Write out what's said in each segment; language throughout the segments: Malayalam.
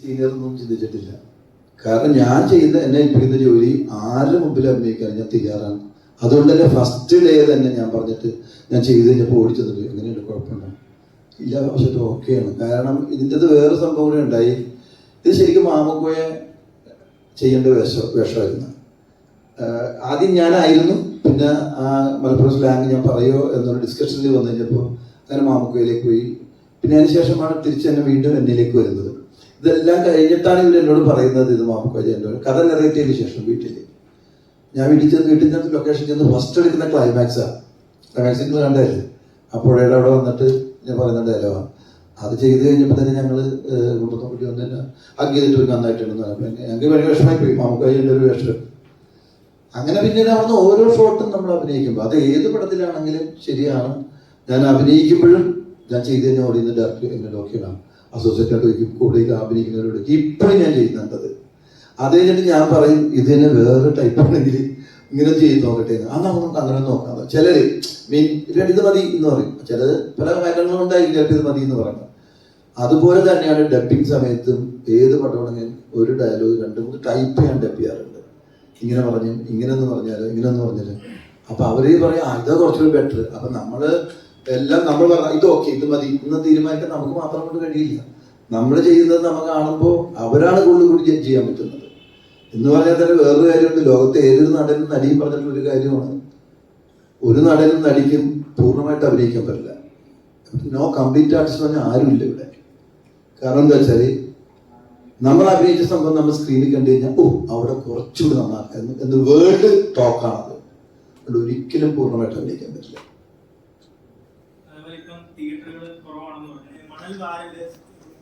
സീനിയർ ഒന്നും ചിന്തിച്ചിട്ടില്ല. കാരണം ഞാൻ ചെയ്യുന്ന എന്നെ ഏൽപ്പിക്കുന്ന ജോലി ആരുടെ മുമ്പിൽ അഭിനയിക്കാൻ ഞാൻ തയ്യാറാണ്. അതുകൊണ്ട് തന്നെ ഫസ്റ്റ് ഡേ തന്നെ ഞാൻ പറഞ്ഞിട്ട് ഞാൻ ചെയ്ത് കഴിഞ്ഞപ്പോൾ ഓടിച്ചത് എങ്ങനെയുണ്ട്? കുഴപ്പമുണ്ടോ? ഇല്ല പക്ഷേ ഓക്കെയാണ് കാരണം ഇതിന്റെ വേറെ സംഭവം കൂടെ ഉണ്ടായി. ഇത് ശരിക്കും മാമക്കോയെ ചെയ്യേണ്ട വേഷം വേഷമായിരുന്നു. ആദ്യം ഞാനായിരുന്നു. പിന്നെ ആ മലപ്പുറം സ്ലാങ് ഞാൻ പറയോ എന്നൊരു ഡിസ്കഷനിൽ വന്നു കഴിഞ്ഞപ്പോൾ അങ്ങനെ മാമക്കോയിലേക്ക് പോയി. പിന്നെ അതിന് ശേഷമാണ് തിരിച്ച് എന്നെ വീണ്ടും എന്നിലേക്ക് വരുന്നത്. ഇതെല്ലാം കഴിഞ്ഞിട്ടാണ് ഇവർ എന്നോട് പറയുന്നത് ഇത് മാമക്കോയ ചെയ്യേണ്ടത് കഥ നിറയറ്റിയതിന് ശേഷം വീട്ടിൽ ഞാൻ വീട്ടിൽ ചെന്ന് വീട്ടിൽ ചെന്ന് ലൊക്കേഷൻ ചെന്ന് ഫസ്റ്റ് എടുക്കുന്ന ക്ലൈമാക്സാണ് ക്ലൈമാക്സ് നിങ്ങൾ കണ്ടായിരുന്നു അപ്പോഴേടെ അവിടെ വന്നിട്ട് ഞാൻ പറയുന്ന ഡയലോഗാണ് അത് ചെയ്ത് കഴിഞ്ഞപ്പോൾ തന്നെ ഞങ്ങൾ കുടുംബത്തെ പറ്റി വന്ന് തന്നെ അത് ചെയ്തിട്ട് ഒരു നന്നായിട്ടുണ്ടെന്ന് പിന്നെ ഞങ്ങൾക്ക് ഭയങ്കര വിഷമമായി പോയി. മാമക്കായിന്റെ ഒരു വിഷം അങ്ങനെ പിന്നീട് അവിടുന്ന് ഓരോ ഷോട്ടും നമ്മൾ അഭിനയിക്കുമ്പോൾ അത് ഏത് പടത്തിലാണെങ്കിലും ശരിയാണ്. ഞാൻ അഭിനയിക്കുമ്പോഴും ഞാൻ ചെയ്ത് കഴിഞ്ഞാൽ ഓടിയുന്ന ഡയറക്ടർ എന്നെ ഡോക്ടറാണ് അസോസിയേറ്റ് ആയിട്ട് ചോദിക്കും കൂടെ അഭിനയിക്കുന്നവരോട് ഇപ്പോഴും ഞാൻ ചെയ്യുന്നുണ്ടത്. അത് കഴിഞ്ഞിട്ട് ഞാൻ പറയും ഇത് തന്നെ വേറെ ടൈപ്പ് ആണെങ്കിൽ ഇങ്ങനെ ചെയ്ത് നോക്കട്ടെ അത് നമുക്ക് അങ്ങനെ നോക്കാം. ചിലര് മീൻ ഇത് മതി എന്ന് പറയും. ചിലത് പല കാര്യങ്ങളും ഉണ്ടായിരിക്കും ചിലപ്പോൾ ഇത് മതി എന്ന് പറയുന്നത് അതുപോലെ തന്നെയാണ് ഡബിങ് സമയത്തും ഏത് പടമാണെങ്കിൽ ഒരു ഡയലോഗ് രണ്ട് മൂന്ന് ടൈപ്പ് ഞാൻ ഡബ് ചെയ്യാറുണ്ട്. ഇങ്ങനെ പറഞ്ഞു ഇങ്ങനെ എന്ന് പറഞ്ഞാലോ ഇങ്ങനെ എന്ന് പറഞ്ഞാലോ. അപ്പൊ അവർ പറയാം "ആ, ഇതാ കുറച്ചുകൂടി ബെറ്റർ അപ്പൊ നമ്മൾ എല്ലാം നമ്മൾ പറഞ്ഞ ഇത് ഓക്കെ ഇത് മതി. ഇന്ന് തീരുമാനിക്കാൻ നമുക്ക് മാത്രം കൊണ്ട് കഴിയില്ല. നമ്മൾ ചെയ്യുന്നത് നമ്മൾ കാണുമ്പോൾ അവരാണ് കൂടുതൽ കൂടി ചെയ്യാൻ പറ്റുന്നത്. എന്ന് പറഞ്ഞാൽ തന്നെ വേറൊരു കാര്യമുണ്ട്. ലോകത്തെ ഏതൊരു നടനും നടിയും പറഞ്ഞിട്ടുള്ള ഒരു കാര്യമാണ്. ഒരു നടനും നടിക്കും പൂർണമായിട്ട് അഭിനയിക്കാൻ പറ്റില്ല. നോ കംപ്ലീറ്റ് ആർട്ടിസ്റ്റ് പറഞ്ഞാൽ ആരുമില്ല ഇവിടെ. കാരണം എന്താ വെച്ചാൽ നമ്മൾ അഭിനയിച്ച സംഭവം നമ്മൾ സ്ക്രീനിൽ കണ്ടു കഴിഞ്ഞാൽ ഓ അവിടെ കുറച്ചുകൂടി നന്നാക്കാം എന്ന് വേൾഡ് ടോക്കാണത് അതുകൊണ്ട് ഒരിക്കലും പൂർണമായിട്ട് അഭിനയിക്കാൻ പറ്റില്ല അതുപോലെ ഇപ്പം തിയേറ്ററുകൾ കുറവാണെന്ന് മണൽ വാരൽ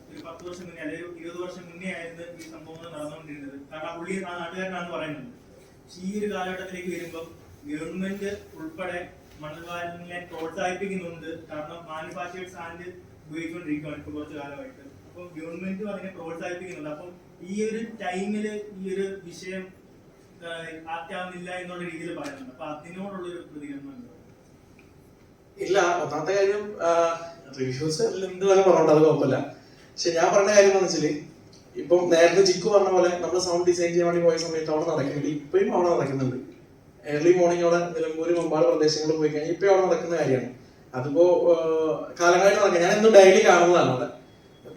ഒരു പത്ത് വർഷം മുന്നേ അല്ലെങ്കിൽ ഇരുപത് വർഷം മുന്നേ ആയിരുന്നു ഈ സംഭവങ്ങൾ നടന്നുകൊണ്ടിരുന്നത്. കാരണം ആ പുള്ളി നാട്ടുകാരനാണെന്ന് പറയുന്നത് ഈ ഒരു കാലഘട്ടത്തിലേക്ക് വരുമ്പോൾ ഗവൺമെന്റ് ഉൾപ്പെടെ മണൽ വാരലിനെ പ്രോത്സാഹിപ്പിക്കുന്നുണ്ട്. കാരണം മാനുഫാക്ചേഴ്സ് ആൻഡ് ഉപയോഗിച്ചുകൊണ്ടിരിക്കുകയാണ് ഇപ്പൊ കുറച്ച് കാലമായിട്ട്. അപ്പം ഗവൺമെന്റും അതിനെ പ്രോത്സാഹിപ്പിക്കുന്നുണ്ട്. അപ്പം ഈ ഒരു ടൈമിൽ ഈ ഒരു വിഷയം ആറ്റാവുന്നില്ല എന്നുള്ള രീതിയിൽ പറയുന്നുണ്ട്. അപ്പൊ അതിനോടുള്ള ഒരു പ്രതികരണം? ഇല്ല ഒന്നാമത്തെ കാര്യം റിവ്യൂസ് എന്ത് വരെ പറഞ്ഞോണ്ട് അത് കുഴപ്പമില്ല. പക്ഷെ ഞാൻ പറഞ്ഞ കാര്യം എന്ന് വെച്ചാൽ ഇപ്പം നേരത്തെ ജിക്കു പറഞ്ഞ പോലെ നമ്മൾ സൗണ്ട് ഡിസൈൻ ചെയ്യാൻ വേണ്ടി പോയ സമയത്ത് അവിടെ നടക്കുന്നുണ്ട് ഇപ്പോഴും അവിടെ നടക്കുന്നുണ്ട്. ഏർലി മോർണിംഗ് അവിടെ നിലമ്പൂര് മുമ്പാട് പ്രദേശങ്ങളിൽ പോയി കഴിഞ്ഞാൽ ഇപ്പോഴും അവിടെ നടക്കുന്ന കാര്യമാണ്. അതിപ്പോ കാലങ്ങളായിട്ട് നടക്കുക ഞാൻ എന്നും ഡെയിലി കാണുന്നതാണ് അവിടെ.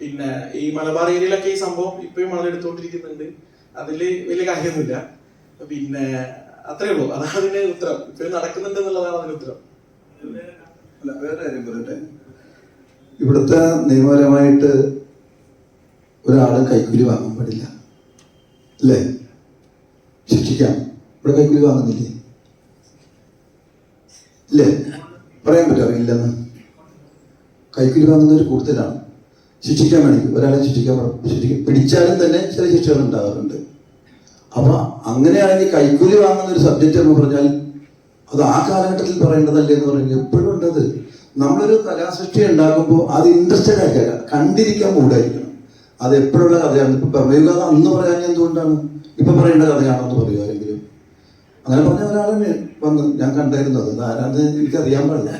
പിന്നെ ഈ മലബാർ ഏരിയയിലൊക്കെ ഈ സംഭവം ഇപ്പോഴും വളരെ എടുത്തുകൊണ്ടിരിക്കുന്നുണ്ട്. അതിൽ വലിയ കാര്യമൊന്നുമില്ല. പിന്നെ അത്രേ ഉള്ളൂ. അതാണ് അതിന്റെ ഉത്തരം. ഇപ്പോഴും നടക്കുന്നുണ്ട് എന്നുള്ളതാണ് അതിന്റെ ഉത്തരം. അല്ല വേറെ കാര്യം പറയട്ടെ. ഇവിടുത്തെ നിയമപരമായിട്ട് ഒരാൾ കൈക്കൂലി വാങ്ങാൻ പാടില്ല. അല്ലേ? ശിക്ഷിക്കാം. ഇവിടെ കൈക്കൂലി വാങ്ങുന്നില്ലേ? ഇല്ലേ? പറയാൻ പറ്റുമോ? ഇല്ലെന്ന് കൈക്കൂലി വാങ്ങുന്നവർ കൂടുതലാണ്. ശിക്ഷിക്കാൻ വേണമെങ്കിൽ ഒരാളെ ശിക്ഷിക്കാൻ ശിക്ഷിക്കും പിടിച്ചാലും തന്നെ ചില ശിക്ഷകൾ ഉണ്ടാകാറുണ്ട്. അപ്പൊ അങ്ങനെയാണെങ്കിൽ കൈക്കൂലി വാങ്ങുന്ന ഒരു സബ്ജക്റ്റ് എന്ന് പറഞ്ഞാൽ അത് ആ കാലഘട്ടത്തിൽ പറയേണ്ടതല്ലേ എന്ന് പറയുന്നത് എപ്പോഴും ഉണ്ടത്. നമ്മളൊരു കലാസൃഷ്ടി ഉണ്ടാകുമ്പോൾ അത് ഇൻട്രസ്റ്റഡ് ആക്കുക കണ്ടിരിക്കാൻ മൂടായിരിക്കണം അത് എപ്പോഴുള്ള കഥയാണ്. ഇപ്പൊ പ്രമേയുക അന്ന് പറയാൻ എന്തുകൊണ്ടാണ്? ഇപ്പൊ പറയേണ്ട കഥയാണെന്ന് പറയുക ആരെങ്കിലും. അങ്ങനെ പറഞ്ഞ ഒരാളെന്നെ വന്ന് ഞാൻ കണ്ടായിരുന്നത് അത് ആരാന്ന് എനിക്ക് അറിയാൻ പാടില്ല.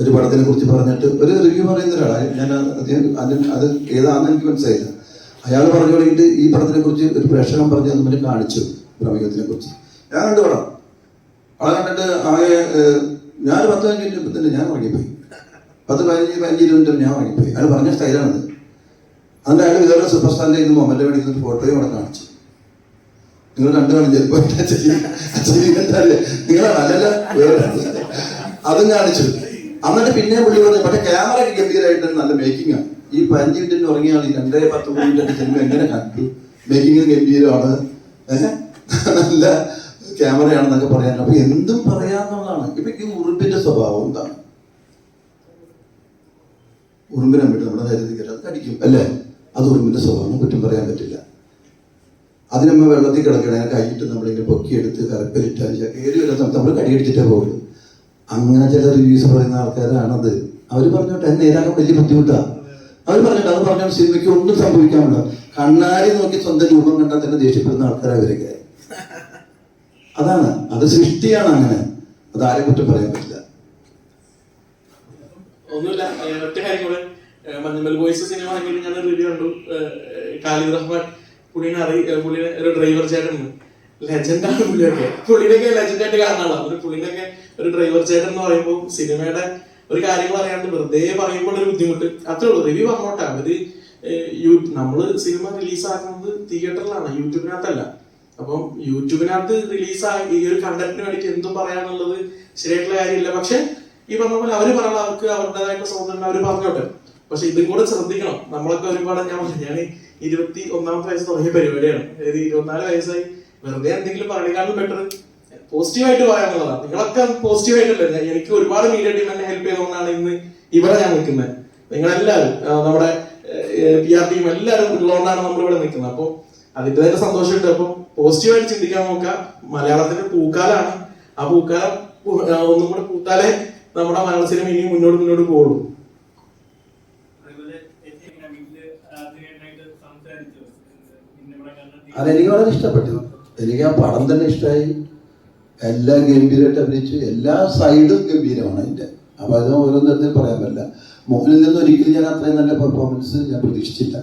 ഒരു പടത്തിനെ കുറിച്ച് പറഞ്ഞിട്ട് ഒരു റിവ്യൂ പറയുന്ന ഒരാളായി ഞാൻ അതിന് അത് ഏതാണെന്ന് എനിക്ക് മനസ്സിലായില്ല. അയാൾ പറഞ്ഞു തുടങ്ങിയിട്ട് ഈ പടത്തിനെ കുറിച്ച് ഒരു പ്രേക്ഷകൻ പറഞ്ഞു തന്നെ കാണിച്ചു. പ്രമേയത്തിനെ കുറിച്ച്. ഞാൻ കണ്ടു പടം. അവിടെ കണ്ടിട്ട് ആകെ ഞാൻ പത്ത് പതിനഞ്ച് മിനിറ്റ് തന്നെ ഞാൻ ഉറങ്ങിപ്പോയി. പത്ത് പതിനഞ്ച് പതിനഞ്ച് മിനിറ്റ് ഞാൻ ഉറങ്ങിപ്പോയി. അയാൾ പറഞ്ഞ സ്റ്റൈലാണത്. അന്ന് അയാൾ വേറെ സൂപ്പർ സ്റ്റാറിന്റെ ഇന്ന് വീട്ടിൽ മേടിക്കുന്ന ഫോട്ടോയും അവിടെ കാണിച്ചു. നിങ്ങൾ കണ്ടു കാണും ചിലപ്പോൾ നിങ്ങൾ അതും കാണിച്ചു. എന്നിട്ട് പിന്നെ പുള്ളി പറഞ്ഞു പക്ഷെ ക്യാമറ ഗംഭീരമായിട്ട് നല്ല മേക്കിംഗ് ആണ് ഈ പതിനഞ്ച് മിനിറ്റിന് ഉറങ്ങിയ ആൾ ഈ രണ്ടേ പത്ത് മിനിറ്റ് സിനിമ എങ്ങനെ കണ്ടു? മേക്കിംഗ് ഗംഭീരമാണ്. നല്ല ക്യാമറയാണെന്നൊക്കെ പറയാൻ. അപ്പൊ എന്തും പറയാന്നുള്ളതാണ് ഇപ്പൊ ഈ ഉറുമ്പിന്റെ സ്വഭാവം എന്താണ്? ഉറുമ്പിനെ വിട്ട് നമ്മുടെ അത് കടിക്കും അല്ലേ? അത് ഉറുമ്പിന്റെ സ്വഭാവം കുറ്റം പറയാൻ പറ്റില്ല. അതിനമ്മ വെള്ളത്തിൽ കിടക്കണേ കൈയിട്ട് നമ്മളിങ്ങനെ പൊക്കിയെടുത്ത് കരപ്പലിട്ടാൽ കയറി വരുന്ന സമയത്ത് നമ്മൾ കടിയടിച്ചിട്ടേ പോകുള്ളൂ അങ്ങനെ ചില റിവ്യൂസ് പറയുന്ന ആൾക്കാരാണത്. അവർ പറഞ്ഞോട്ടെ എന്നെ നേരാക്കാൻ വലിയ ബുദ്ധിമുട്ടാ. അവർ പറഞ്ഞിട്ട് അത് പറഞ്ഞാൽ സിനിമയ്ക്ക് ഒന്നും സംഭവിക്കാനില്ല കണ്ണാരി നോക്കി സ്വന്തം രൂപം കണ്ടാൽ തന്നെ ദേഷ്യപ്പെടുന്ന ആൾക്കാരാണ് അവരൊക്കെ അതാണ്. അത് സൃഷ്ടിയാണ് അങ്ങനെ. അത് ആരെ കുറ്റം പറയാൻ പറ്റില്ല. ഒറ്റ കാര്യം കൂടെ ഏഹ് ബോയ്സ് സിനിമ ആണെങ്കിലും ഞാൻ റിവ്യൂ കണ്ടു. ഖാലിദ് റഹ്മാൻ പുള്ളിനെ അറി പുള്ളിനെ ഒരു ഡ്രൈവർ ചേട്ടൻ. ലെജൻഡാണ് പുള്ളിയൊക്കെ. പുള്ളിനൊക്കെ ലെജൻഡായിട്ട് കാരണമാണ്. ഒരു പുള്ളിനൊക്കെ ഒരു ഡ്രൈവർ ചേട്ടൻ എന്ന് പറയുമ്പോൾ സിനിമയുടെ ഒരു കാര്യങ്ങൾ അറിയാണ്ട് വെറുതെ പറയുമ്പോൾ ഒരു ബുദ്ധിമുട്ട്. അത്രേ ഉള്ളൂ. റിവ്യൂ പറഞ്ഞോട്ടെ അവർ നമ്മൾ സിനിമ റിലീസാക്കുന്നത് തിയേറ്ററിലാണ് യൂട്യൂബിനകത്തല്ല അപ്പം യൂട്യൂബിനകത്ത് റിലീസായി ഈ ഒരു കണ്ടന്റിന് വേണ്ടിയിട്ട് എന്തും പറയാനുള്ളത് ശരിയായിട്ടുള്ള കാര്യമില്ല. പക്ഷെ ഈ പറഞ്ഞ പോലെ അവർ പറയണം അവർക്ക് അവരുടേതായിട്ട് സ്വാതന്ത്ര്യം അവർ പറഞ്ഞോട്ടെ. പക്ഷെ ഇതും കൂടെ ശ്രദ്ധിക്കണം. നമ്മളൊക്കെ ഒരുപാട് ഞാൻ ഞാൻ ഇരുപത്തി ഒന്നാമത്തെ വയസ്സ് തുടങ്ങിയ പരിപാടിയാണ്. അതായത് ഇരുപത്തിനാല് വയസ്സായി? വെറുതെ എന്തെങ്കിലും പറയുന്നതിനേക്കാളും ബെറ്റർ പോസിറ്റീവായിട്ട് പറയാനുള്ളതാണ് നിങ്ങളൊക്കെ പോസിറ്റീവായിട്ടല്ലേ? എനിക്ക് ഒരുപാട് മീഡിയ ടീം എന്നെ ഹെൽപ്പ് ചെയ്തുകൊണ്ടാണ് ഇന്ന് ഇവിടെ ഞാൻ നിൽക്കുന്നത്. നിങ്ങളെല്ലാവരും നമ്മുടെ പി ആർ ടീം എല്ലാവരും ഉള്ളതുകൊണ്ടാണ് നമ്മൾ ഇവിടെ നിൽക്കുന്നത്. അപ്പോൾ അതിന്റെ തന്നെ സന്തോഷമുണ്ട്. അപ്പോൾ പോസിറ്റീവായിട്ട് ചിന്തിക്കാൻ നോക്കുക. മലയാളത്തിന്റെ പൂക്കാലാണ്. ആ പൂക്കാലം ഒന്നും കൂടെ പൂത്താലേ നമ്മുടെ മലയാള സിനിമ ഇനിയും മുന്നോട്ട് മുന്നോട്ട് പോകുള്ളൂ അതെനിക്ക് വളരെ ഇഷ്ടപ്പെട്ടു. എനിക്ക് ആ പടം തന്നെ ഇഷ്ടമായി. എല്ലാം ഗംഭീരമായിട്ട് അഭിനയിച്ചു. എല്ലാ സൈഡും ഗംഭീരമാണ് അതിന്റെ അപ്പോൾ അത് ഓരോന്നിടത്തിൽ പറയാൻ പറ്റില്ല. മോഹനിൽ നിന്ന് ഒരിക്കലും ഞാൻ അത്രയും നല്ല പെർഫോമൻസ് ഞാൻ പ്രതീക്ഷിച്ചില്ല.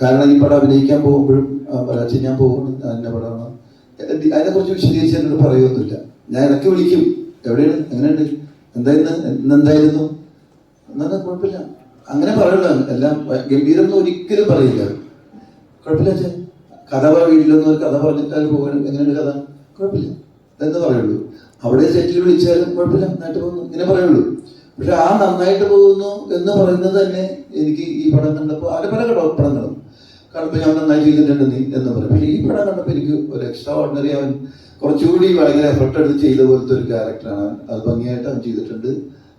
കാരണം ഈ പടം അഭിനയിക്കാൻ പോകുമ്പോഴും പറയാച്ച ഞാൻ പോകുന്നു എന്റെ പടമാണ്. അതിനെക്കുറിച്ച് വിശദീകരിച്ച് എന്നോട് പറയുമൊന്നുമില്ല ഞാൻ ഇടയ്ക്ക് വിളിക്കും. എവിടെയാണ്? എങ്ങനെയുണ്ട്? എന്തായിരുന്നു? എന്തായിരുന്നു എന്നാ കുഴപ്പമില്ല. അങ്ങനെ പറയുള്ളൂ. എല്ലാം ഗംഭീരം ഒരിക്കലും പറയില്ല. കുഴപ്പമില്ല ചേ കഥ വീട്ടിലൊന്നും ഒരു കഥ പറഞ്ഞിട്ടാൽ പോകാൻ എങ്ങനെയുണ്ട് കഥ. കുഴപ്പമില്ല. എന്ന് പറയുള്ളൂ. അവിടെ സെറ്റിൽ വിളിച്ചാലും കുഴപ്പമില്ല. നന്നായിട്ട് പോകുന്നു. ഇങ്ങനെ പറയുള്ളൂ. പക്ഷെ ആ നന്നായിട്ട് പോകുന്നു എന്ന് പറയുന്നത് തന്നെ എനിക്ക് ഈ പടം കണ്ടപ്പോൾ അവിടെ പല പടങ്ങളും. കാണുമ്പോൾ ഞാൻ നന്നായി ചെയ്തിട്ടുണ്ട് നീ എന്ന് പറയും. പക്ഷേ ഈ പടം കണ്ടപ്പോൾ എനിക്ക് ഒരു എക്സ്ട്രാ ഓർഡിനറി അവൻ കുറച്ചുകൂടി ഭയങ്കര എഫർട്ട് എടുത്ത് ചെയ്ത പോലത്തെ ഒരു ക്യാരക്ടറാണ് അവൻ. അത് ഭംഗിയായിട്ട് അവൻ ചെയ്തിട്ടുണ്ട്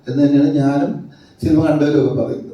എന്ന് തന്നെയാണ് ഞാനും സിനിമ കണ്ടവരൊക്കെ പറയുന്നത്.